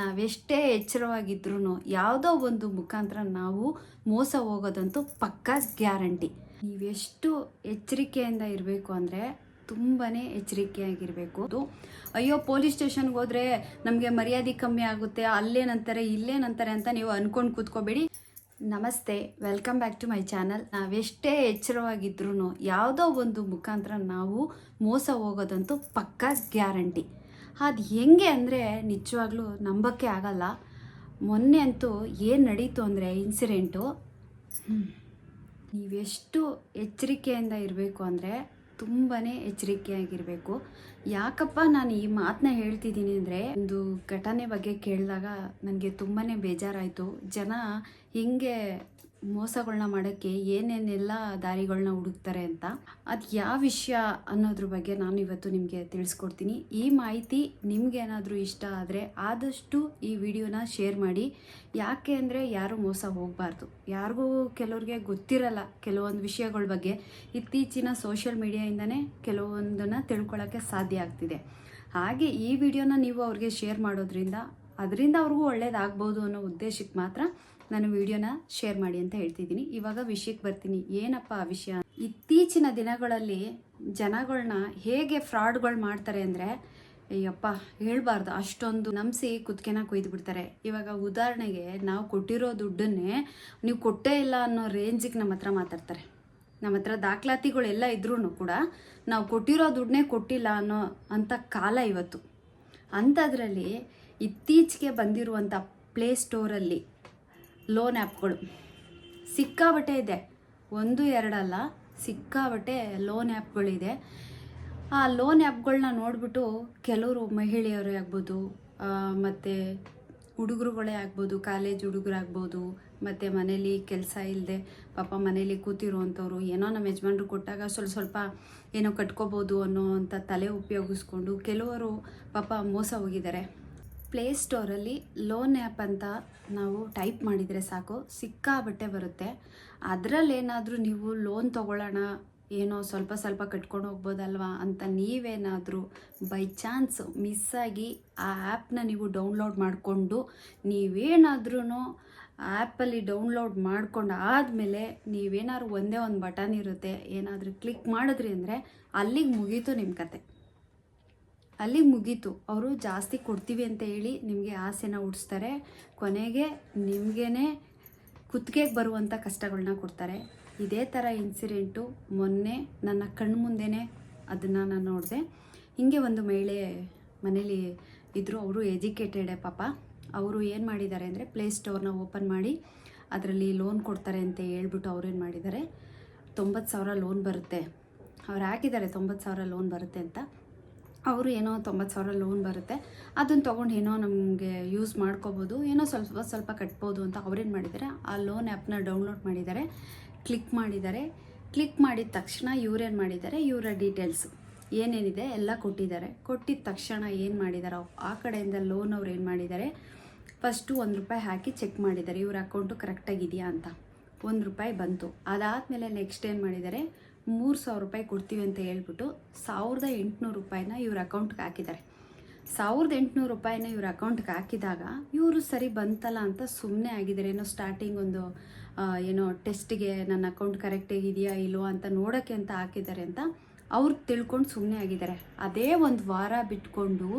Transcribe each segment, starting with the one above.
ನಾವೆಷ್ಟೇ ಎಚ್ಚರವಾಗಿದ್ರೂ ಯಾವುದೋ ಒಂದು ಮುಖಾಂತರ ನಾವು ಮೋಸ ಹೋಗೋದಂತೂ ಪಕ್ಕ ಗ್ಯಾರಂಟಿ. ನೀವೆಷ್ಟು ಎಚ್ಚರಿಕೆಯಿಂದ ಇರಬೇಕು ಅಂದರೆ ತುಂಬಾ ಎಚ್ಚರಿಕೆಯಾಗಿರಬೇಕು. ಅಯ್ಯೋ, ಪೊಲೀಸ್ ಸ್ಟೇಷನ್ಗೆ ಹೋದರೆ ನಮಗೆ ಮರ್ಯಾದೆ ಕಮ್ಮಿ ಆಗುತ್ತೆ ಅಲ್ಲೇನಂತಾರೆ ಇಲ್ಲೇನಂತಾರೆ ಅಂತ ನೀವು ಅಂದ್ಕೊಂಡು ಕೂತ್ಕೋಬೇಡಿ. ನಮಸ್ತೆ, welcome back to my channel. ನಾವೆಷ್ಟೇ ಎಚ್ಚರವಾಗಿದ್ರೂ ಯಾವುದೋ ಒಂದು ಮುಖಾಂತರ ನಾವು ಮೋಸ ಹೋಗೋದಂತೂ ಪಕ್ಕ ಗ್ಯಾರಂಟಿ. ಅದು ಹೆಂಗೆ ಅಂದರೆ ನಿಜವಾಗ್ಲೂ ನಂಬಕ್ಕೆ ಆಗಲ್ಲ. ಮೊನ್ನೆ ಅಂತೂ ಏನು ನಡೀತು ಅಂದರೆ ಇನ್ಸಿಡೆಂಟು ನೀವೆಷ್ಟು ಎಚ್ಚರಿಕೆಯಿಂದ ಇರಬೇಕು ಅಂದರೆ ತುಂಬಾ ಎಚ್ಚರಿಕೆಯಾಗಿರಬೇಕು. ಯಾಕಪ್ಪ ನಾನು ಈ ಮಾತನ್ನ ಹೇಳ್ತಿದ್ದೀನಿ ಅಂದರೆ ಒಂದು ಘಟನೆ ಬಗ್ಗೆ ಕೇಳಿದಾಗ ನನಗೆ ತುಂಬಾ ಬೇಜಾರಾಯಿತು. ಜನ ಹಿಂಗೆ ಮೋಸಗಳನ್ನ ಮಾಡೋಕ್ಕೆ ಏನೇನೆಲ್ಲ ದಾರಿಗಳನ್ನ ಹುಡುಕ್ತಾರೆ ಅಂತ, ಅದು ಯಾವ ವಿಷಯ ಅನ್ನೋದ್ರ ಬಗ್ಗೆ ನಾನು ಇವತ್ತು ನಿಮಗೆ ತಿಳಿಸ್ಕೊಡ್ತೀನಿ. ಈ ಮಾಹಿತಿ ನಿಮಗೇನಾದರೂ ಇಷ್ಟ ಆದರೆ ಆದಷ್ಟು ಈ ವಿಡಿಯೋನ ಶೇರ್ ಮಾಡಿ. ಯಾಕೆ ಅಂದರೆ ಯಾರು ಮೋಸ ಹೋಗಬಾರ್ದು. ಯಾರಿಗೂ ಕೆಲವ್ರಿಗೆ ಗೊತ್ತಿರಲ್ಲ ಕೆಲವೊಂದು ವಿಷಯಗಳ ಬಗ್ಗೆ. ಇತ್ತೀಚಿನ ಸೋಷಿಯಲ್ ಮೀಡಿಯಾಯಿಂದನೇ ಕೆಲವೊಂದನ್ನು ತಿಳ್ಕೊಳ್ಳೋಕ್ಕೆ ಸಾಧ್ಯ ಆಗ್ತಿದೆ. ಹಾಗೆ ಈ ವಿಡಿಯೋನ ನೀವು ಅವ್ರಿಗೆ ಶೇರ್ ಮಾಡೋದ್ರಿಂದ, ಅದರಿಂದ ಅವ್ರಿಗೂ ಒಳ್ಳೇದಾಗ್ಬೋದು ಅನ್ನೋ ಉದ್ದೇಶಕ್ಕೆ ಮಾತ್ರ ನಾನು ವಿಡಿಯೋನ ಶೇರ್ ಮಾಡಿ ಅಂತ ಹೇಳ್ತಿದ್ದೀನಿ. ಇವಾಗ ವಿಷಯಕ್ಕೆ ಬರ್ತೀನಿ. ಏನಪ್ಪ ಆ ವಿಷಯ? ಇತ್ತೀಚಿನ ದಿನಗಳಲ್ಲಿ ಜನಗಳನ್ನ ಹೇಗೆ ಫ್ರಾಡ್ಗಳು ಮಾಡ್ತಾರೆ ಅಂದರೆ, ಅಯ್ಯಪ್ಪ, ಹೇಳಬಾರ್ದು. ಅಷ್ಟೊಂದು ನಂಬಿಸಿ ಕುತ್ಕೆನ ಕೊಯ್ದು ಬಿಡ್ತಾರೆ ಇವಾಗ ಉದಾಹರಣೆಗೆ ನಾವು ಕೊಟ್ಟಿರೋ ದುಡ್ಡನ್ನೇ ನೀವು ಕೊಟ್ಟೇ ಇಲ್ಲ ಅನ್ನೋ ರೇಂಜಿಗೆ ನಮ್ಮ ಹತ್ರ ಮಾತಾಡ್ತಾರೆ. ನಮ್ಮ ಹತ್ರ ದಾಖಲಾತಿಗಳೆಲ್ಲ ಇದ್ರೂ ಕೂಡ ನಾವು ಕೊಟ್ಟಿರೋ ದುಡ್ಡನ್ನೇ ಕೊಟ್ಟಿಲ್ಲ ಅನ್ನೋ ಅಂಥ ಕಾಲ ಇವತ್ತು. ಅಂಥದ್ರಲ್ಲಿ ಇತ್ತೀಚೆಗೆ ಬಂದಿರುವಂಥ ಪ್ಲೇ ಸ್ಟೋರಲ್ಲಿ ಲೋನ್ ಆ್ಯಪ್ಗಳು. ಸಿಕ್ಕಾಬಟ್ಟೆ ಇದೆ. ಒಂದು, ಎರಡಲ್ಲ, ಸಿಕ್ಕಾಬಟ್ಟೆ ಲೋನ್ ಆ್ಯಪ್ಗಳಿದೆ. ಆ ಲೋನ್ ಆ್ಯಪ್ಗಳನ್ನ ನೋಡಿಬಿಟ್ಟು ಕೆಲವರು ಮಹಿಳೆಯರೇ ಆಗ್ಬೋದು ಮತ್ತು ಹುಡುಗರುಗಳೇ ಆಗ್ಬೋದು, ಕಾಲೇಜ್ ಹುಡುಗರಾಗ್ಬೋದು, ಮತ್ತು ಮನೇಲಿ ಕೆಲಸ ಇಲ್ಲದೆ ಪಾಪ ಮನೇಲಿ ಕೂತಿರುವಂಥವ್ರು, ಏನೋ ನಮ್ಮ ಯಜಮಾನ್ರು ಕೊಟ್ಟಾಗ ಸ್ವಲ್ಪ ಸ್ವಲ್ಪ ಏನೋ ಕಟ್ಕೋಬೋದು ಅನ್ನೋ ಅಂಥ ತಲೆ ಉಪಯೋಗಿಸ್ಕೊಂಡು ಕೆಲವರು ಪಾಪ ಮೋಸ ಹೋಗಿದ್ದಾರೆ. ಪ್ಲೇ ಸ್ಟೋರಲ್ಲಿ ಲೋನ್ ಆ್ಯಪ್ ಅಂತ ನಾವು ಟೈಪ್ ಮಾಡಿದರೆ ಸಾಕು. ಸಿಕ್ಕಾಬಟ್ಟೆ ಬರುತ್ತೆ. ಅದರಲ್ಲೇನಾದರೂ ನೀವು ಲೋನ್ ತೊಗೊಳ್ಳೋಣ, ಏನೋ ಸ್ವಲ್ಪ ಸ್ವಲ್ಪ ಕಟ್ಕೊಂಡು ಹೋಗ್ಬೋದಲ್ವಾ ಅಂತ ನೀವೇನಾದರೂ ಬೈ ಚಾನ್ಸ್ ಮಿಸ್ಸಾಗಿ ಆ ಆ್ಯಪ್ನ ನೀವು ಡೌನ್ಲೋಡ್ ಮಾಡಿಕೊಂಡು ನೀವೇನಾದ್ರೂ ಆ್ಯಪಲ್ಲಿ ಡೌನ್ಲೋಡ್ ಮಾಡ್ಕೊಂಡು ಆದಮೇಲೆ ನೀವೇನಾದ್ರೂ ಒಂದೇ ಒಂದು ಬಟನ್ ಇರುತ್ತೆ, ಏನಾದರೂ ಕ್ಲಿಕ್ ಮಾಡಿದ್ರಿ ಅಂದರೆ ಅಲ್ಲಿಗೆ ಮುಗೀತು ನಿಮ್ಮ ಕತೆ. ಅಲ್ಲಿಗೆ ಮುಗೀತು. ಅವರು ಜಾಸ್ತಿ ಕೊಡ್ತೀವಿ ಅಂತ ಹೇಳಿ ನಿಮಗೆ ಆಸೆನ ಹುಟ್ಟಿಸ್ತಾರೆ ಕೊನೆಗೆ ನಿಮಗೇ ಕುತ್ತಿಗೆಗೆ ಬರುವಂಥ ಕಷ್ಟಗಳನ್ನ ಕೊಡ್ತಾರೆ. ಇದೇ ಥರ ಇನ್ಸಿಡೆಂಟು ಮೊನ್ನೆ ನನ್ನ ಕಣ್ಣು ಮುಂದೆನೇ ಅದನ್ನು ನಾನು ನೋಡಿದೆ. ಹಿಂಗೆ ಒಂದು ಮಹಿಳೆ ಮನೇಲಿ ಇದ್ದರು ಅವರು ಎಜುಕೇಟೆಡೇ ಪಾಪ. ಅವರು ಏನು ಮಾಡಿದ್ದಾರೆ ಅಂದರೆ ಪ್ಲೇ ಸ್ಟೋರ್ನ ಓಪನ್ ಮಾಡಿ ಅದರಲ್ಲಿ ಲೋನ್ ಕೊಡ್ತಾರೆ ಅಂತ ಹೇಳ್ಬಿಟ್ಟು ಏನು ಮಾಡಿದ್ದಾರೆ. ತೊಂಬತ್ತು ಸಾವಿರ ಲೋನ್ ಬರುತ್ತೆ. ಅವ್ರು ಹಾಕಿದ್ದಾರೆ ತೊಂಬತ್ತು ಸಾವಿರ ಲೋನ್ ಬರುತ್ತೆ ಅಂತ. ಅವರು ಏನೋ ತೊಂಬತ್ತು ಸಾವಿರ ಲೋನ್ ಬರುತ್ತೆ, ಅದನ್ನು ತೊಗೊಂಡು ಏನೋ ನಮಗೆ ಯೂಸ್ ಮಾಡ್ಕೋಬೋದು, ಏನೋ ಸ್ವಲ್ಪ ಸ್ವಲ್ಪ ಕಟ್ಬೋದು ಅಂತ ಅವ್ರೇನು ಮಾಡಿದ್ದಾರೆ ಆ ಲೋನ್ ಆ್ಯಪ್ನ ಡೌನ್ಲೋಡ್ ಮಾಡಿದ್ದಾರೆ ಕ್ಲಿಕ್ ಮಾಡಿದ್ದಾರೆ ಕ್ಲಿಕ್ ಮಾಡಿದ ತಕ್ಷಣ ಇವ್ರೇನು ಮಾಡಿದ್ದಾರೆ ಇವರ ಡೀಟೇಲ್ಸು ಏನೇನಿದೆ ಎಲ್ಲ ಕೊಟ್ಟಿದ್ದಾರೆ ಕೊಟ್ಟಿದ ತಕ್ಷಣ ಏನು ಮಾಡಿದ್ದಾರೆ ಆ ಕಡೆಯಿಂದ ಲೋನ್ ಅವ್ರು ಏನು ಮಾಡಿದ್ದಾರೆ ಫಸ್ಟು ಒಂದು ರೂಪಾಯಿ ಹಾಕಿ ಚೆಕ್ ಮಾಡಿದ್ದಾರೆ ಇವ್ರ ಅಕೌಂಟು ಕರೆಕ್ಟಾಗಿದೆಯಾ ಅಂತ. ಒಂದು ರೂಪಾಯಿ ಬಂತು. ಅದಾದಮೇಲೆ ನೆಕ್ಸ್ಟ್ ಏನು ಮಾಡಿದ್ದಾರೆ ಮೂರು ಸಾವಿರ ರೂಪಾಯಿ ಕೊಡ್ತೀವಿ ಅಂತ ಹೇಳ್ಬಿಟ್ಟು ಸಾವಿರದ ಎಂಟುನೂರು ರೂಪಾಯಿನ ಇವ್ರ ಅಕೌಂಟ್ಗೆ ಹಾಕಿದ್ದಾರೆ. ಸಾವಿರದ ಎಂಟುನೂರು ರೂಪಾಯಿನ ಇವ್ರ ಅಕೌಂಟ್ಗೆ ಹಾಕಿದಾಗ ಇವರು ಸರಿ ಬಂತಲ್ಲ ಅಂತ ಸುಮ್ಮನೆ ಆಗಿದ್ದಾರೆ. ಏನೋ ಸ್ಟಾರ್ಟಿಂಗ್ ಒಂದು ಏನೋ ಟೆಸ್ಟಿಗೆ ನನ್ನ ಅಕೌಂಟ್ ಕರೆಕ್ಟಾಗಿ ಇದೆಯಾ ಇಲ್ವಾ ಅಂತ ನೋಡೋಕ್ಕೆ ಅಂತ ಹಾಕಿದ್ದಾರೆ ಅಂತ ಅವ್ರು ತಿಳ್ಕೊಂಡು ಸುಮ್ಮನೆ ಆಗಿದ್ದಾರೆ. ಅದೇ ಒಂದು ವಾರ ಬಿಟ್ಕೊಂಡು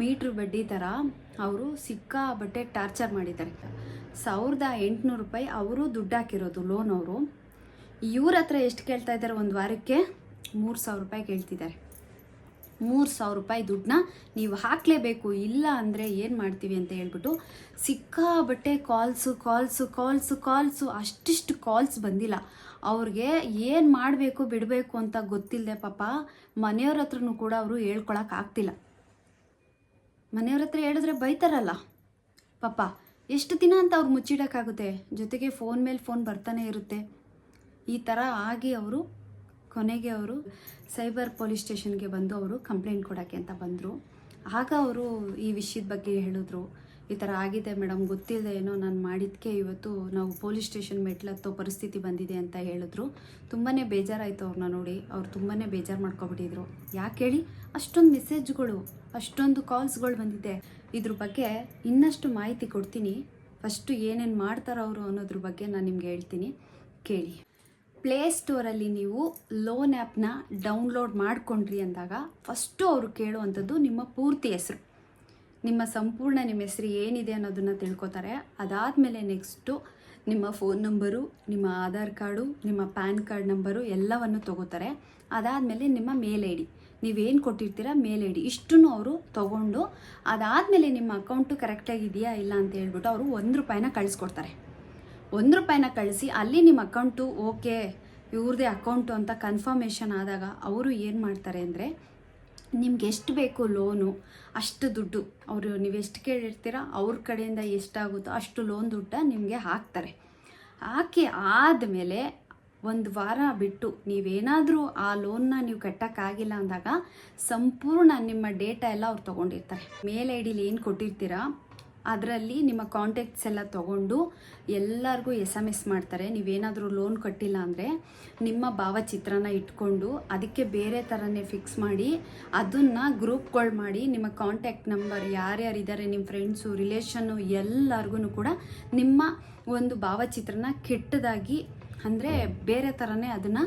ಮೀಟ್ರ್ ಬಡ್ಡಿ ಥರ ಅವರು ಸಿಕ್ಕಾಬಟ್ಟೆ ಟಾರ್ಚರ್ ಮಾಡಿದ್ದಾರೆ. ಸಾವಿರದ ಎಂಟುನೂರು ರೂಪಾಯಿ ಅವರು ದುಡ್ಡು ಹಾಕಿರೋದು ಲೋನ್ ಅವರು. ಇವ್ರ ಹತ್ರ ಎಷ್ಟು ಕೇಳ್ತಾ ಇದ್ದಾರೆ ಒಂದು ವಾರಕ್ಕೆ? ಮೂರು ಸಾವಿರ ರೂಪಾಯಿ ಕೇಳ್ತಿದ್ದಾರೆ. ಮೂರು ಸಾವಿರ ರೂಪಾಯಿ ದುಡ್ಡನ್ನ ನೀವು ಹಾಕಲೇಬೇಕು, ಇಲ್ಲ ಅಂದರೆ ಏನು ಮಾಡ್ತೀವಿ ಅಂತ ಹೇಳ್ಬಿಟ್ಟು ಸಿಕ್ಕಾಬಟ್ಟೆ ಕಾಲ್ಸು ಕಾಲ್ಸು ಕಾಲ್ಸು ಕಾಲ್ಸು, ಅಷ್ಟಿಷ್ಟು ಕಾಲ್ಸ್ ಬಂದಿಲ್ಲ. ಅವ್ರಿಗೆ ಏನು ಮಾಡಬೇಕು, ಬಿಡಬೇಕು ಅಂತ ಗೊತ್ತಿಲ್ಲದೆ ಪಾಪ ಮನೆಯವ್ರ ಹತ್ರನೂ ಕೂಡ ಅವರು ಹೇಳ್ಕೊಳಕ್ಕೆ ಆಗ್ತಿಲ್ಲ. ಮನೆಯವ್ರ ಹತ್ರ ಹೇಳಿದ್ರೆ ಬೈತಾರಲ್ಲ. ಪಾಪ, ಎಷ್ಟು ದಿನ ಅಂತ ಅವ್ರು ಮುಚ್ಚಿಡೋಕ್ಕಾಗುತ್ತೆ? ಜೊತೆಗೆ ಫೋನ್ ಮೇಲೆ ಫೋನ್ ಬರ್ತಾನೆ ಇರುತ್ತೆ. ಈ ಥರ ಆಗಿ ಅವರು ಕೊನೆಗೆ ಅವರು ಸೈಬರ್ ಪೊಲೀಸ್ ಸ್ಟೇಷನ್ಗೆ ಬಂದು ಅವರು ಕಂಪ್ಲೇಂಟ್ ಕೊಡೋಕ್ಕೆ ಅಂತ ಬಂದರು. ಆಗ ಅವರು ಈ ವಿಷಯದ ಬಗ್ಗೆ ಹೇಳಿದ್ರು. ಈ ಥರ ಆಗಿದೆ ಮೇಡಮ್ ಗೊತ್ತಿಲ್ಲದೆ ಏನೋ ನಾನು ಮಾಡಿದ್ದಕ್ಕೆ ಇವತ್ತು ನಾವು ಪೊಲೀಸ್ ಸ್ಟೇಷನ್ ಮೆಟ್ಲತ್ತೋ ಪರಿಸ್ಥಿತಿ ಬಂದಿದೆ ಅಂತ ಹೇಳಿದ್ರು. ತುಂಬಾ ಬೇಜಾರಾಯಿತು ಅವ್ರನ್ನ ನೋಡಿ. ಅವ್ರು ತುಂಬಾ ಬೇಜಾರು ಮಾಡ್ಕೊಬಿಟ್ಟಿದ್ರು. ಯಾಕೆ ಹೇಳಿ? ಅಷ್ಟೊಂದು ಮೆಸೇಜ್ಗಳು, ಅಷ್ಟೊಂದು ಕಾಲ್ಸ್ಗಳು ಬಂದಿದೆ. ಇದ್ರ ಬಗ್ಗೆ ಇನ್ನಷ್ಟು ಮಾಹಿತಿ ಕೊಡ್ತೀನಿ. ಫಸ್ಟು ಏನೇನು ಮಾಡ್ತಾರೋ ಅವರು ಅನ್ನೋದ್ರ ಬಗ್ಗೆ ನಾನು ನಿಮ್ಗೆ ಹೇಳ್ತೀನಿ. ಕೇಳಿ. ಪ್ಲೇ ಸ್ಟೋರಲ್ಲಿ ನೀವು ಲೋನ್ ಆ್ಯಪ್ನ ಡೌನ್ಲೋಡ್ ಮಾಡಿಕೊಂಡ್ರಿ ಅಂದಾಗ ಫಸ್ಟು ಅವರು ಕೇಳುವಂಥದ್ದು ನಿಮ್ಮ ಪೂರ್ತಿ ಹೆಸರು. ನಿಮ್ಮ ಸಂಪೂರ್ಣ ನಿಮ್ಮ ಹೆಸರು ಏನಿದೆ ಅನ್ನೋದನ್ನು ತಿಳ್ಕೊತಾರೆ. ಅದಾದಮೇಲೆ ನೆಕ್ಸ್ಟು ನಿಮ್ಮ ಫೋನ್ ನಂಬರು ನಿಮ್ಮ ಆಧಾರ್ ಕಾರ್ಡು, ನಿಮ್ಮ ಪ್ಯಾನ್ ಕಾರ್ಡ್ ನಂಬರು ಎಲ್ಲವನ್ನು ತಗೋತಾರೆ. ಅದಾದಮೇಲೆ ನಿಮ್ಮ ಮೇಲ್ ಐ ಡಿ ನೀವೇನು ಕೊಟ್ಟಿರ್ತೀರ ಮೇಲ್ ಐ ಡಿ ಇಷ್ಟನ್ನು ಅವರು ತೊಗೊಂಡು ಅದಾದಮೇಲೆ ನಿಮ್ಮ ಅಕೌಂಟು ಕರೆಕ್ಟಾಗಿದೆಯಾ ಇಲ್ಲ ಅಂತ ಹೇಳ್ಬಿಟ್ಟು ಅವರು ಒಂದು ರೂಪಾಯಿನ ಕಳಿಸ್ಕೊಡ್ತಾರೆ. ಒಂದು ರೂಪಾಯಿನ ಕಳಿಸಿ, ಅಲ್ಲಿ ನಿಮ್ಮ ಅಕೌಂಟು ಓಕೆ ಇವ್ರದೇ ಅಕೌಂಟು ಅಂತ ಕನ್ಫರ್ಮೇಷನ್ ಆದಾಗ ಅವರು ಏನು ಮಾಡ್ತಾರೆ ಅಂದರೆ, ನಿಮ್ಗೆ ಎಷ್ಟು ಬೇಕು ಲೋನು ಅಷ್ಟು ದುಡ್ಡು, ಅವರು ನೀವು ಎಷ್ಟು ಕೇಳಿರ್ತೀರ, ಅವ್ರ ಕಡೆಯಿಂದ ಎಷ್ಟಾಗುತ್ತೋ ಅಷ್ಟು ಲೋನ್ ದುಡ್ಡ ನಿಮಗೆ ಹಾಕ್ತಾರೆ. ಹಾಕಿ ಆದಮೇಲೆ ಒಂದು ವಾರ ಬಿಟ್ಟು ನೀವೇನಾದರೂ ಆ ಲೋನ್ನ ನೀವು ಕಟ್ಟೋಕ್ಕಾಗಿಲ್ಲ ಅಂದಾಗ, ಸಂಪೂರ್ಣ ನಿಮ್ಮ ಡೇಟಾ ಎಲ್ಲ ಅವ್ರು ತೊಗೊಂಡಿರ್ತಾರೆ. ಮೇಲ್ ಐ ಡಿಲಿ ಏನು ಕೊಟ್ಟಿರ್ತೀರಾ ಅದರಲ್ಲಿ ನಿಮ್ಮ ಕಾಂಟ್ಯಾಕ್ಟ್ಸ್ ಎಲ್ಲ ತಗೊಂಡು ಎಲ್ಲರಿಗೂ ಎಸ್ ಎಂ ಎಸ್ ಮಾಡ್ತಾರೆ. ನೀವೇನಾದರೂ ಲೋನ್ ಕಟ್ಟಿಲ್ಲ ಅಂದರೆ ನಿಮ್ಮ ಭಾವಚಿತ್ರನ ಇಟ್ಕೊಂಡು ಅದಕ್ಕೆ ಬೇರೆ ಥರನೇ ಫಿಕ್ಸ್ ಮಾಡಿ ಅದನ್ನು ಗ್ರೂಪ್ಗಳು ಮಾಡಿ ನಿಮ್ಮ ಕಾಂಟ್ಯಾಕ್ಟ್ ನಂಬರ್ ಯಾರ್ಯಾರಿದ್ದಾರೆ ನಿಮ್ಮ ಫ್ರೆಂಡ್ಸು ರಿಲೇಷನ್ನು ಎಲ್ಲರಿಗೂ ಕೂಡ ನಿಮ್ಮ ಒಂದು ಭಾವಚಿತ್ರನ ಕೆಟ್ಟದಾಗಿ ಅಂದರೆ ಬೇರೆ ಥರನೇ ಅದನ್ನು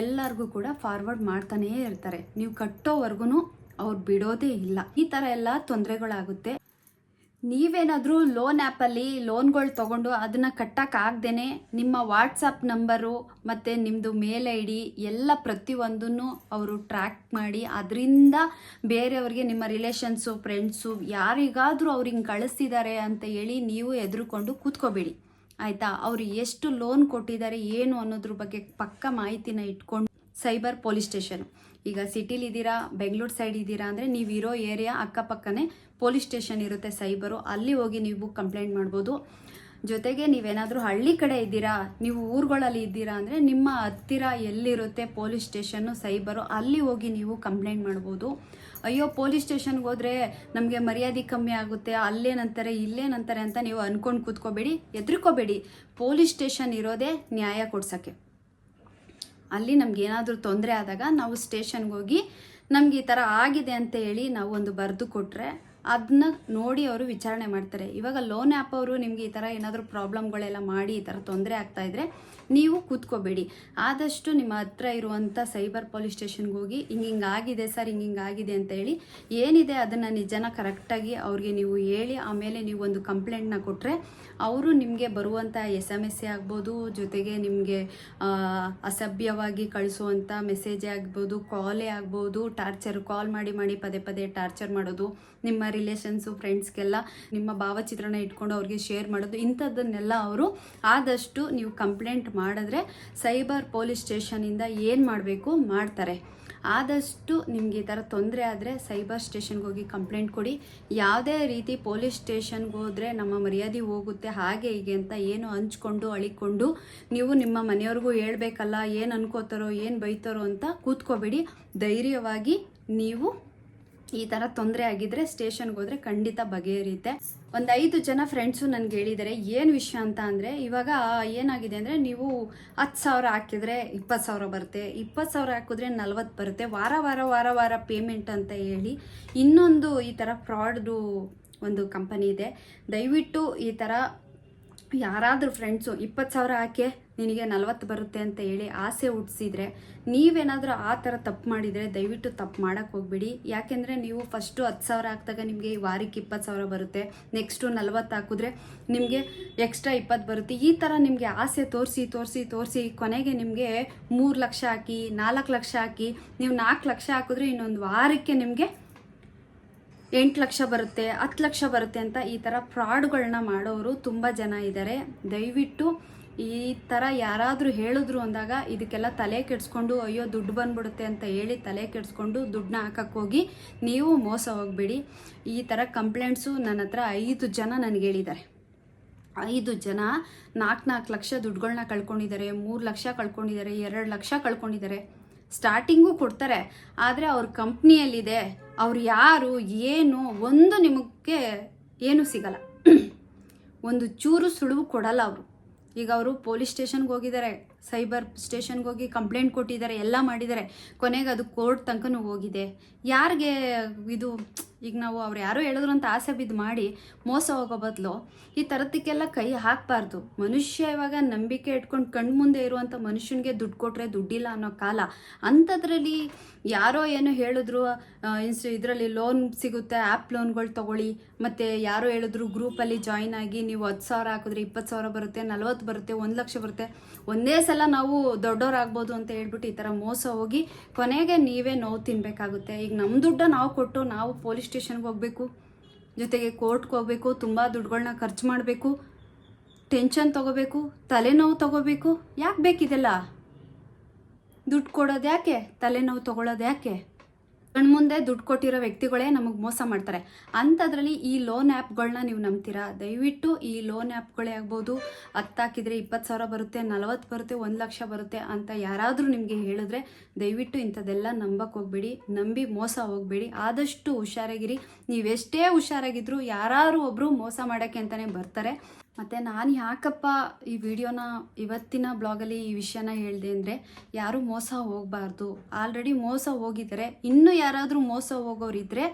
ಎಲ್ಲರಿಗೂ ಕೂಡ ಫಾರ್ವರ್ಡ್ ಮಾಡ್ತಾನೇ ಇರ್ತಾರೆ. ನೀವು ಕಟ್ಟೋವರೆಗೂ ಅವ್ರು ಬಿಡೋದೇ ಇಲ್ಲ. ಈ ಥರ ಎಲ್ಲ ತೊಂದರೆಗಳಾಗುತ್ತೆ. ನೀವೇನಾದರೂ ಲೋನ್ ಆ್ಯಪಲ್ಲಿ ಲೋನ್ಗಳು ತೊಗೊಂಡು ಅದನ್ನು ಕಟ್ಟೋಕ್ಕಾಗ್ದೇ ನಿಮ್ಮ ವಾಟ್ಸಪ್ ನಂಬರು ಮತ್ತು ನಿಮ್ಮದು ಮೇಲ್ ಐ ಡಿ ಎಲ್ಲ ಪ್ರತಿಯೊಂದನ್ನು ಅವರು ಟ್ರ್ಯಾಕ್ ಮಾಡಿ ಅದರಿಂದ ಬೇರೆಯವ್ರಿಗೆ ನಿಮ್ಮ ರಿಲೇಷನ್ಸು ಫ್ರೆಂಡ್ಸು ಯಾರಿಗಾದರೂ ಅವ್ರಿಗೆ ಕಳಿಸ್ತಿದ್ದಾರೆ ಅಂತ ಹೇಳಿ ನೀವು ಎದುರುಕೊಂಡು ಕೂತ್ಕೋಬೇಡಿ. ಆಯಿತಾ? ಅವರು ಎಷ್ಟು ಲೋನ್ ಕೊಟ್ಟಿದ್ದಾರೆ ಏನು ಅನ್ನೋದ್ರ ಬಗ್ಗೆ ಪಕ್ಕ ಮಾಹಿತಿನ ಇಟ್ಕೊಂಡು ಸೈಬರ್ ಪೊಲೀಸ್ ಸ್ಟೇಷನ್ ಈಗ ಸಿಟಿಲಿ ಇದ್ದೀರಾ, ಬೆಂಗಳೂರು ಸೈಡ್ ಇದ್ದೀರಾ ಅಂದರೆ ನೀವು ಇರೋ ಏರಿಯಾ ಅಕ್ಕಪಕ್ಕನೇ ಪೊಲೀಸ್ ಸ್ಟೇಷನ್ ಇರುತ್ತೆ ಸೈಬರು. ಅಲ್ಲಿ ಹೋಗಿ ನೀವು ಕಂಪ್ಲೇಂಟ್ ಮಾಡ್ಬೋದು. ಜೊತೆಗೆ ನೀವೇನಾದರೂ ಹಳ್ಳಿ ಕಡೆ ಇದ್ದೀರಾ, ನೀವು ಊರುಗಳಲ್ಲಿ ಇದ್ದೀರಾ ಅಂದರೆ ನಿಮ್ಮ ಹತ್ತಿರ ಎಲ್ಲಿರುತ್ತೆ ಪೊಲೀಸ್ ಸ್ಟೇಷನ್ನು ಸೈಬರು, ಅಲ್ಲಿ ಹೋಗಿ ನೀವು ಕಂಪ್ಲೇಂಟ್ ಮಾಡ್ಬೋದು. ಅಯ್ಯೋ ಪೊಲೀಸ್ ಸ್ಟೇಷನ್ಗೆ ಹೋದರೆ ನಮಗೆ ಮರ್ಯಾದೆ ಕಮ್ಮಿ ಆಗುತ್ತೆ, ಅಲ್ಲೇನಂತಾರೆ, ಇಲ್ಲೇನಂತಾರೆ ಅಂತ ನೀವು ಅಂದ್ಕೊಂಡು ಕೂತ್ಕೋಬೇಡಿ, ಹೆದರ್ಕೋಬೇಡಿ. ಪೊಲೀಸ್ ಸ್ಟೇಷನ್ ಇರೋದೇ ನ್ಯಾಯ ಕೊಡ್ಸೋಕ್ಕೆ. ಅಲ್ಲಿ ನಮ್ಗೆ ಏನಾದರೂ ತೊಂದರೆ ಆದಾಗ ನಾವು ಸ್ಟೇಷನ್ಗೆ ಹೋಗಿ ನಮ್ಗೆ ಈ ಥರ ಆಗಿದೆ ಅಂತ ಹೇಳಿ ನಾವು ಒಂದು ಬರೆದು ಕೊಟ್ಟರೆ ಅದನ್ನ ನೋಡಿ ಅವರು ವಿಚಾರಣೆ ಮಾಡ್ತಾರೆ. ಇವಾಗ ಲೋನ್ ಆ್ಯಪ್ ಅವರು ನಿಮಗೆ ಈ ಥರ ಏನಾದರೂ ಪ್ರಾಬ್ಲಮ್ಗಳೆಲ್ಲ ಮಾಡಿ ಈ ಥರ ತೊಂದರೆ ಆಗ್ತಾ ಇದ್ರೆ ನೀವು ಕೂತ್ಕೋಬೇಡಿ. ಆದಷ್ಟು ನಿಮ್ಮ ಹತ್ರ ಇರುವಂಥ ಸೈಬರ್ ಪೊಲೀಸ್ ಸ್ಟೇಷನ್ಗೆ ಹೋಗಿ, ಹಿಂಗೆ ಹಿಂಗೆ ಆಗಿದೆ ಸರ್, ಹಿಂಗೆ ಹಿಂಗೆ ಆಗಿದೆ ಅಂತ ಹೇಳಿ ಏನಿದೆ ಅದನ್ನು ನಿಜನ ಕರೆಕ್ಟಾಗಿ ಅವ್ರಿಗೆ ನೀವು ಹೇಳಿ, ಆಮೇಲೆ ನೀವು ಒಂದು ಕಂಪ್ಲೇಂಟ್ನ ಕೊಟ್ಟರೆ ಅವರು ನಿಮಗೆ ಬರುವಂಥ ಎಸ್ ಎಂ ಎಸ್ ಆಗ್ಬೋದು, ಜೊತೆಗೆ ನಿಮಗೆ ಅಸಭ್ಯವಾಗಿ ಕಳಿಸುವಂಥ ಮೆಸೇಜೇ ಆಗ್ಬೋದು ಕಾಲೇ ಆಗ್ಬೋದು ಟಾರ್ಚರ್ ಕಾಲ್ ಮಾಡಿ ಮಾಡಿ ಪದೇ ಪದೇ ಟಾರ್ಚರ್ ಮಾಡೋದು, ನಿಮ್ಮ ರಿಲೇಷನ್ಸು, ಫ್ರೆಂಡ್ಸ್ಗೆಲ್ಲ ನಿಮ್ಮ ಭಾವಚಿತ್ರನ ಇಟ್ಕೊಂಡು ಅವ್ರಿಗೆ ಶೇರ್ ಮಾಡೋದು, ಇಂಥದ್ದನ್ನೆಲ್ಲ ಅವರು ಆದಷ್ಟು ನೀವು ಕಂಪ್ಲೇಂಟ್ ಮಾಡಿದ್ರೆ ಸೈಬರ್ ಪೊಲೀಸ್ ಸ್ಟೇಷನಿಂದ ಏನು ಮಾಡಬೇಕು ಮಾಡ್ತಾರೆ. ಆದಷ್ಟು ನಿಮಗೆ ಈ ಥರ ತೊಂದರೆ ಆದರೆ ಸೈಬರ್ ಸ್ಟೇಷನ್ಗೆ ಹೋಗಿ ಕಂಪ್ಲೇಂಟ್ ಕೊಡಿ. ಯಾವುದೇ ರೀತಿ ಪೊಲೀಸ್ ಸ್ಟೇಷನ್ಗೆ ಹೋದರೆ ನಮ್ಮ ಮರ್ಯಾದೆ ಹೋಗುತ್ತೆ, ಹಾಗೆ ಹೀಗೆ ಅಂತ ಏನು ಹಂಚ್ಕೊಂಡು ಅಳಿಕೊಂಡು ನೀವು ನಿಮ್ಮ ಮನೆಯವ್ರಿಗೂ ಹೇಳ್ಬೇಕಲ್ಲ, ಏನು ಅನ್ಕೋತಾರೋ, ಏನು ಬೈತಾರೋ ಅಂತ ಕೂತ್ಕೋಬೇಡಿ. ಧೈರ್ಯವಾಗಿ ನೀವು ಈ ತರ ತೊಂದರೆ ಆಗಿದ್ರೆ ಸ್ಟೇಷನ್ಗೆ ಹೋದ್ರೆ ಖಂಡಿತ ಬಗೆಹರಿಯುತ್ತೆ. ಒಂದು ಐದು ಜನ ಫ್ರೆಂಡ್ಸು ನನಗೆ ಹೇಳಿದ್ದಾರೆ ಏನು ವಿಷಯ ಅಂತ ಅಂದರೆ, ಇವಾಗ ಏನಾಗಿದೆ ಅಂದರೆ ನೀವು ಹತ್ತು ಸಾವಿರ ಹಾಕಿದರೆ ಇಪ್ಪತ್ತು ಸಾವಿರ ಬರುತ್ತೆ, ಇಪ್ಪತ್ತು ಸಾವಿರ ಹಾಕಿದ್ರೆ ನಲ್ವತ್ತು ಬರುತ್ತೆ, ವಾರ ವಾರ ವಾರ ವಾರ ಪೇಮೆಂಟ್ ಅಂತ ಹೇಳಿ ಇನ್ನೊಂದು ಈ ಥರ ಫ್ರಾಡ್ದು ಒಂದು ಕಂಪನಿ ಇದೆ. ದಯವಿಟ್ಟು ಈ ಥರ ಯಾರಾದರೂ ಫ್ರೆಂಡ್ಸು ಇಪ್ಪತ್ತು ಸಾವಿರ ಹಾಕಿ ನಿನಗೆ ನಲವತ್ತು ಬರುತ್ತೆ ಅಂತ ಹೇಳಿ ಆಸೆ ಹುಟ್ಟಿಸಿದ್ರೆ ನೀವೇನಾದರೂ ಆ ಥರ ತಪ್ಪು ಮಾಡಿದರೆ ದಯವಿಟ್ಟು ತಪ್ಪು ಮಾಡೋಕ್ಕೆ ಹೋಗ್ಬೇಡಿ. ಯಾಕೆಂದರೆ ನೀವು ಫಸ್ಟು ಹತ್ತು ಸಾವಿರ ಹಾಕಿದಾಗ ನಿಮಗೆ ವಾರಕ್ಕೆ ಇಪ್ಪತ್ತು ಸಾವಿರ ಬರುತ್ತೆ. ನೆಕ್ಸ್ಟು ನಲವತ್ತು ಹಾಕಿದ್ರೆ ನಿಮಗೆ ಎಕ್ಸ್ಟ್ರಾ ಇಪ್ಪತ್ತು ಬರುತ್ತೆ. ಈ ಥರ ನಿಮಗೆ ಆಸೆ ತೋರಿಸಿ ತೋರಿಸಿ ತೋರಿಸಿ ಕೊನೆಗೆ ನಿಮಗೆ ಮೂರು ಲಕ್ಷ ಹಾಕಿ, ನಾಲ್ಕು ಲಕ್ಷ ಹಾಕಿ, ನೀವು ನಾಲ್ಕು ಲಕ್ಷ ಹಾಕಿದ್ರೆ ಇನ್ನೊಂದು ವಾರಕ್ಕೆ ನಿಮಗೆ ಎಂಟು ಲಕ್ಷ ಬರುತ್ತೆ, ಹತ್ತು ಲಕ್ಷ ಬರುತ್ತೆ ಅಂತ ಈ ಥರ ಫ್ರಾಡ್ಗಳನ್ನ ಮಾಡೋರು ತುಂಬ ಜನ ಇದ್ದಾರೆ ದಯವಿಟ್ಟು ಈ ಥರ ಯಾರಾದರೂ ಹೇಳಿದ್ರು ಅಂದಾಗ ಇದಕ್ಕೆಲ್ಲ ತಲೆ ಕೆಡಿಸ್ಕೊಂಡು, ಅಯ್ಯೋ, ದುಡ್ಡು ಬಂದ್ಬಿಡುತ್ತೆ ಅಂತ ಹೇಳಿ ತಲೆ ಕೆಡಿಸ್ಕೊಂಡು ದುಡ್ಡನ್ನ ಹಾಕಕ್ಕೆ ಹೋಗಿ ನೀವು ಮೋಸ ಹೋಗಬೇಡಿ. ಈ ಥರ ಕಂಪ್ಲೇಂಟ್ಸು ನನ್ನ ಹತ್ರ ಐದು ಜನ ನನಗೆ ಹೇಳಿದ್ದಾರೆ. ಐದು ಜನ ನಾಲ್ಕು ನಾಲ್ಕು ಲಕ್ಷ ದುಡ್ಡುಗಳನ್ನ ಕಳ್ಕೊಂಡಿದ್ದಾರೆ, ಮೂರು ಲಕ್ಷ ಕಳ್ಕೊಂಡಿದ್ದಾರೆ, ಎರಡು ಲಕ್ಷ ಕಳ್ಕೊಂಡಿದ್ದಾರೆ. ಸ್ಟಾರ್ಟಿಂಗು ಕೊಡ್ತಾರೆ, ಆದರೆ ಅವ್ರ ಕಂಪ್ನಿಯಲ್ಲಿದೆ. ಅವ್ರು ಯಾರು, ಏನು, ಒಂದು ನಿಮಗೆ ಏನು ಸಿಗಲ್ಲ. ಒಂದು ಚೂರು ಸುಳಿವು ಕೊಡಲ್ಲ ಅವರು. ಈಗ ಅವರು ಪೊಲೀಸ್ ಸ್ಟೇಷನ್ಗೆ ಹೋಗಿದ್ದಾರೆ. ಸೈಬರ್ ಸ್ಟೇಷನ್ಗೆ ಹೋಗಿ ಕಂಪ್ಲೇಂಟ್ ಕೊಟ್ಟಿದ್ದಾರೆ, ಎಲ್ಲ ಮಾಡಿದ್ದಾರೆ. ಕೊನೆಗೆ ಅದು ಕೋರ್ಟ್ ತನಕನೂ ಹೋಗಿದೆ. ಯಾರಿಗೆ ಇದು, ಈಗ ನಾವು ಅವ್ರು ಯಾರೋ ಹೇಳಿದ್ರು ಅಂತ ಆಸೆ ಬಿದ್ದು ಮಾಡಿ ಮೋಸ ಹೋಗೋ ಬದಲು ಈ ಥರದಕ್ಕೆಲ್ಲ ಕೈ ಹಾಕಬಾರ್ದು. ಮನುಷ್ಯ ಇವಾಗ ನಂಬಿಕೆ ಇಟ್ಕೊಂಡು ಕಣ್ಣು ಮುಂದೆ ಇರುವಂಥ ಮನುಷ್ಯನಿಗೆ ದುಡ್ಡು ಕೊಟ್ಟರೆ ದುಡ್ಡಿಲ್ಲ ಅನ್ನೋ ಕಾಲ. ಅಂಥದ್ರಲ್ಲಿ ಯಾರೋ ಏನೋ ಹೇಳಿದ್ರು ಇನ್ಸ್, ಇದರಲ್ಲಿ ಲೋನ್ ಸಿಗುತ್ತೆ, ಆ್ಯಪ್ ಲೋನ್ಗಳು ತೊಗೊಳ್ಳಿ. ಮತ್ತು ಯಾರೋ ಹೇಳಿದ್ರು, ಗ್ರೂಪಲ್ಲಿ ಜಾಯ್ನ್ ಆಗಿ ನೀವು ಹತ್ತು ಸಾವಿರ ಹಾಕಿದ್ರೆ ಇಪ್ಪತ್ತು ಸಾವಿರ ಬರುತ್ತೆ, ನಲ್ವತ್ತು ಬರುತ್ತೆ, ಒಂದು ಲಕ್ಷ ಬರುತ್ತೆ. ಒಂದೇ ಸಲ ನಾವು ದೊಡ್ಡವರಾಗ್ಬೋದು ಅಂತ ಹೇಳ್ಬಿಟ್ಟು ಈ ಥರ ಮೋಸ ಹೋಗಿ ಕೊನೆಗೆ ನೀವೇ ನೋವು ತಿನ್ನಬೇಕಾಗುತ್ತೆ ಈಗ ನಮ್ಮ ದುಡ್ಡ ನಾವು ಕೊಟ್ಟು ನಾವು ಪೊಲೀಸ್ ಸ್ಟೇಷನ್ಗೆ ಹೋಗಬೇಕು, ಜೊತೆಗೆ ಕೋರ್ಟ್ಗೆ ಹೋಗಬೇಕು, ತುಂಬ ದುಡ್ಡುಗಳನ್ನ ಖರ್ಚು ಮಾಡಬೇಕು, ಟೆನ್ಷನ್ ತೊಗೋಬೇಕು, ತಲೆನೋವು ತೊಗೋಬೇಕು, ಯಾಕೆ ಬೇಕಿದೆಲ್ಲ? ದುಡ್ಡು ಕೊಡೋದು ಯಾಕೆ ತಲೆನೋವು ತೊಗೊಳೋದು ಯಾಕೆ ಕಣ್ಮುಂದೆ ದುಡ್ಡು ಕೊಟ್ಟಿರೋ ವ್ಯಕ್ತಿಗಳೇ ನಮಗೆ ಮೋಸ ಮಾಡ್ತಾರೆ. ಅಂಥದ್ರಲ್ಲಿ ಈ ಲೋನ್ ಆ್ಯಪ್ಗಳನ್ನ ನೀವು ನಂಬ್ತೀರಾ? ದಯವಿಟ್ಟು ಈ ಲೋನ್ ಆ್ಯಪ್ಗಳೇ ಆಗ್ಬೋದು. ಹತ್ತಾಕಿದ್ರೆ ಇಪ್ಪತ್ತು ಸಾವಿರ ಬರುತ್ತೆ, ನಲವತ್ತು ಬರುತ್ತೆ, ಒಂದು ಲಕ್ಷ ಬರುತ್ತೆ ಅಂತ ಯಾರಾದರೂ ನಿಮಗೆ ಹೇಳಿದ್ರೆ ದಯವಿಟ್ಟು ಇಂಥದ್ದೆಲ್ಲ ನಂಬಕ್ಕೆ ಹೋಗ್ಬೇಡಿ. ನಂಬಿ ಮೋಸ ಹೋಗಬೇಡಿ. ಆದಷ್ಟು ಹುಷಾರಾಗಿರಿ. ನೀವೆಷ್ಟೇ ಹುಷಾರಾಗಿದ್ರು ಯಾರು ಒಬ್ಬರು ಮೋಸ ಮಾಡೋಕ್ಕೆ ಅಂತಲೇ ಬರ್ತಾರೆ. ಮತ್ತು ನಾನು ಯಾಕಪ್ಪ ಈ ವಿಡಿಯೋನ ಇವತ್ತಿನ ಬ್ಲಾಗಲ್ಲಿ ಈ ವಿಷಯನ ಹೇಳಿದೆ ಅಂದರೆ, ಯಾರೂ ಮೋಸ ಹೋಗಬಾರ್ದು. ಆಲ್ರೆಡಿ ಮೋಸ ಹೋಗಿದ್ದಾರೆ ಇನ್ನೂ ಯಾರಾದರೂ ಮೋಸ ಹೋಗೋರಿದ್ದರೆ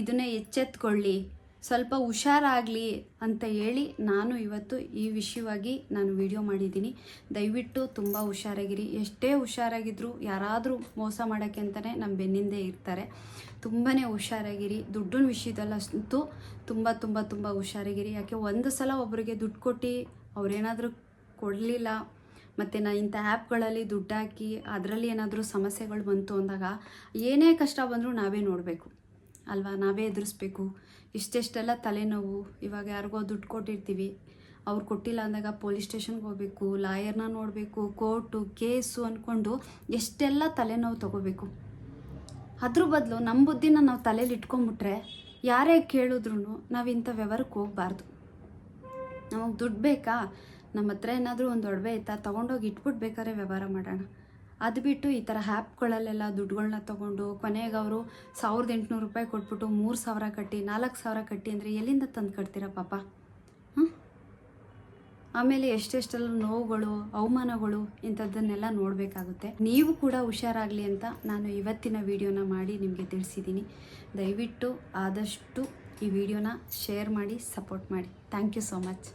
ಇದನ್ನೇ ಎಚ್ಚೆತ್ಕೊಳ್ಳಿ. ಸ್ವಲ್ಪ ಹುಷಾರಾಗಲಿ ಅಂತ ಹೇಳಿ ನಾನು ಇವತ್ತು ಈ ವಿಷಯವಾಗಿ ನಾನು ವಿಡಿಯೋ ಮಾಡಿದ್ದೀನಿ. ದಯವಿಟ್ಟು ತುಂಬ ಹುಷಾರಾಗಿರಿ. ಎಷ್ಟೇ ಹುಷಾರಾಗಿದ್ದರೂ ಯಾರಾದರೂ ಮೋಸ ಮಾಡೋಕ್ಕೆ ಅಂತಲೇ ನಮ್ಮ ಬೆನ್ನಿಂದೆ ಇರ್ತಾರೆ. ತುಂಬಾ ಹುಷಾರಾಗಿರಿ. ದುಡ್ಡಿನ ವಿಷಯದಲ್ಲಂತೂ ತುಂಬ ತುಂಬ ತುಂಬ ಹುಷಾರಾಗಿರಿ. ಯಾಕೆ ಒಂದು ಸಲ ಒಬ್ಬರಿಗೆ ದುಡ್ಡು ಕೊಟ್ಟು ಅವ್ರೇನಾದರೂ ಕೊಡಲಿಲ್ಲ, ಮತ್ತು ನಾ ಇಂಥ ಆ್ಯಪ್ಗಳಲ್ಲಿ ದುಡ್ಡು ಹಾಕಿ ಅದರಲ್ಲಿ ಏನಾದರೂ ಸಮಸ್ಯೆಗಳು ಬಂತು ಅಂದಾಗ ಏನೇ ಕಷ್ಟ ಬಂದರೂ ನಾವೇ ನೋಡಬೇಕು. ಅಲ್ವಾ? ನಾವೇ ಎದುರಿಸ್ಬೇಕು. ಇಷ್ಟೆಷ್ಟೆಲ್ಲ ತಲೆನೋವು, ಇವಾಗ ಯಾರಿಗೋ ದುಡ್ಡು ಕೊಟ್ಟಿರ್ತೀವಿ. ಅವ್ರು ಕೊಟ್ಟಿಲ್ಲ ಅಂದಾಗ ಪೊಲೀಸ್ ಸ್ಟೇಷನ್ಗೆ ಹೋಗಬೇಕು, ಲಾಯರ್ನ ನೋಡಬೇಕು, ಕೋರ್ಟು, ಕೇಸು ಅಂದ್ಕೊಂಡು ಎಷ್ಟೆಲ್ಲ ತಲೆನೋವು ತಗೋಬೇಕು. ಅದ್ರ ಬದಲು ನಮ್ಮ ಬುದ್ಧಿನ ನಾವು ತಲೆಯಲ್ಲಿ ಇಟ್ಕೊಂಬಿಟ್ರೆ ಯಾರೇ ಕೇಳಿದ್ರು ನಾವು ಇಂಥ ವ್ಯವಹಾರಕ್ಕೆ ಹೋಗ್ಬಾರ್ದು. ನಮಗೆ ದುಡ್ಡು ಬೇಕಾ? ನಮ್ಮ ಹತ್ರ ಏನಾದರೂ ಒಂದು ಒಡವೆ ಇತ್ತಾ, ತೊಗೊಂಡೋಗಿ ಇಟ್ಬಿಟ್ಟು ಬೇಕಾದ್ರೆ ವ್ಯವಹಾರ ಮಾಡೋಣ. ಅದು ಬಿಟ್ಟು ಈ ಥರ ಆ್ಯಪ್ಗಳಲ್ಲೆಲ್ಲ ದುಡ್ಡುಗಳನ್ನ ತೊಗೊಂಡು ಕೊನೆಗೆ ಅವರು ಸಾವಿರದ ಎಂಟುನೂರು ರೂಪಾಯಿ ಕೊಟ್ಬಿಟ್ಟು ಮೂರು ಸಾವಿರ ಕಟ್ಟಿ, ನಾಲ್ಕು ಸಾವಿರ ಕಟ್ಟಿ ಅಂದರೆ ಎಲ್ಲಿಂದ ತಂದು ಕಟ್ತೀರಾ ಪಾಪ? ಆಮೇಲೆ ಎಷ್ಟೆಷ್ಟೆಲ್ಲ ನೋವುಗಳು, ಅವಮಾನಗಳು ಇಂಥದ್ದನ್ನೆಲ್ಲ ನೋಡಬೇಕಾಗುತ್ತೆ. ನೀವು ಕೂಡ ಹುಷಾರಾಗಲಿ ಅಂತ ನಾನು ಇವತ್ತಿನ ವಿಡಿಯೋನ ಮಾಡಿ ನಿಮಗೆ ತಿಳಿಸಿದ್ದೀನಿ. ದಯವಿಟ್ಟು ಆದಷ್ಟು ಈ ವಿಡಿಯೋನ ಶೇರ್ ಮಾಡಿ, ಸಪೋರ್ಟ್ ಮಾಡಿ. Thank you so much.